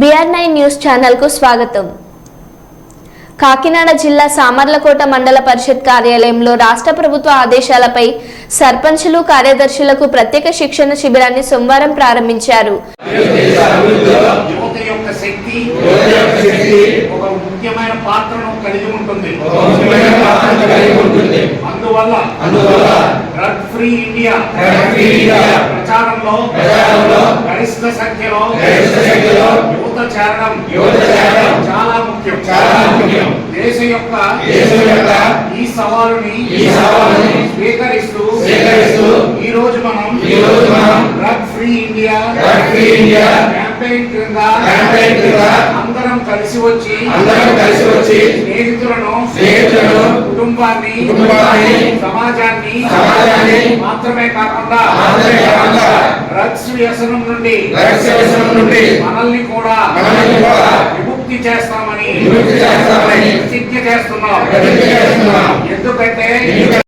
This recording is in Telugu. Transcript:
బిఆర్ నైన్ న్యూస్ స్వాగతం. కాకినాడ జిల్లా సామర్లకోట మండల పరిషత్ కార్యాలయంలో రాష్ట్ర ప్రభుత్వ ఆదేశాలపై సర్పంచ్లు కార్యదర్శులకు ప్రత్యేక శిక్షణ శిబిరాన్ని సోమవారం ప్రారంభించారు. ఒక ముఖ్యమైన పాత్రను కలిగి ఉంటుంది. అందువల్ల డ్రగ్ ఫ్రీ ఇండియా ప్రచారంలో గరిష్ట సంఖ్యలో యువత చేరడం చాలా ముఖ్యం. దేశ యొక్క ఈ సవాలుని స్వీకరిస్తూ ఈ రోజు మనం డ్రగ్ ఫ్రీ ఇండియా క్యాంపెయిన్ క్రింద అందరం కలిసి వచ్చి అందరం కలిసి వచ్చి స్నేహితులను స్నేహితులను కుటుంబాన్ని కుటుంబాన్ని సమాజాన్ని సమాజాన్ని మాత్రమే కాకుండా మాత్రమే కాకుండా డ్రగ్స్ వ్యసనం నుండి రహస్య వ్యసనం నుండి మనల్ని కూడా మనల్ని కూడా విముక్తి చేస్తామని విముక్తి చేస్తామని ప్రతిజ్ఞ చేస్తున్నాం. ఎందుకంటే